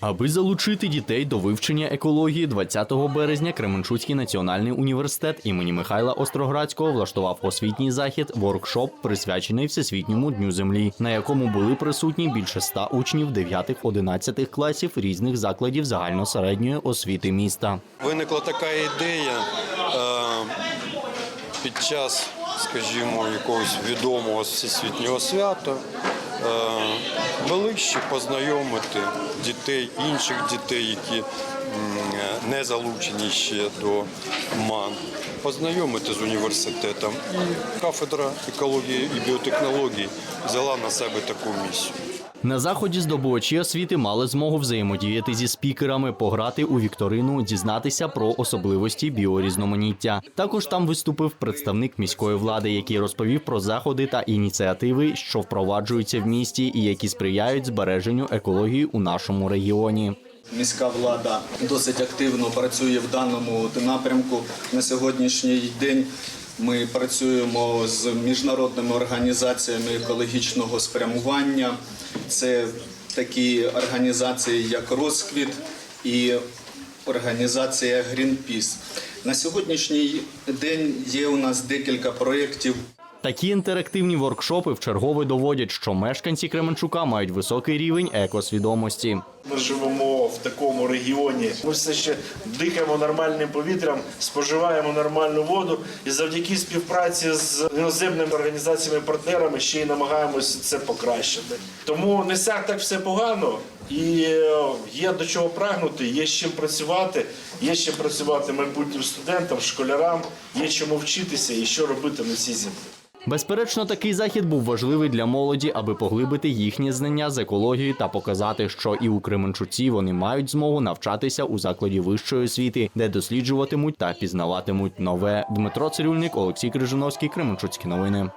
Аби залучити дітей до вивчення екології, 20 березня Кременчуцький національний університет імені Михайла Остроградського влаштував освітній захід воркшоп, присвячений Всесвітньому дню землі, на якому були присутні більше ста учнів 9-11 класів різних закладів загальносередньої освіти міста. Виникла така ідея е, під час, скажімо, якогось відомого всесвітнього свята ближче познайомити дітей, інших дітей, які не залучені ще до МАН, познайомити з університетом. І кафедра екології і біотехнологій взяла на себе таку місію. На заході здобувачі освіти мали змогу взаємодіяти зі спікерами, пограти у вікторину, дізнатися про особливості біорізноманіття. Також там виступив представник міської влади, який розповів про заходи та ініціативи, що впроваджуються в місті і які сприяють збереженню екології у нашому регіоні. Міська влада досить активно працює в даному напрямку. На сьогоднішній день ми працюємо з міжнародними організаціями екологічного спрямування. Це такі організації, як Розквіт і організація Greenpeace. На сьогоднішній день є у нас декілька проєктів Такі інтерактивні воркшопи вчергове доводять, що мешканці Кременчука мають високий рівень екосвідомості. Ми живемо в такому регіоні. Ми все ще дихаємо нормальним повітрям, споживаємо нормальну воду, і завдяки співпраці з іноземними організаціями партнерами ще й намагаємося це покращити. Тому не сяк так все погано. І е, є до чого прагнути, є з чим працювати, є з чим працювати майбутнім студентам, школярам, є чому вчитися і що робити на цій землі. Безперечно, такий захід був важливий для молоді, аби поглибити їхні знання з екології та показати, що і у Кременчуці вони мають змогу навчатися у закладі вищої освіти, де досліджуватимуть та пізнаватимуть нове. Дмитро Цирюльник, Олексій Крижановський, Кременчуцькі новини.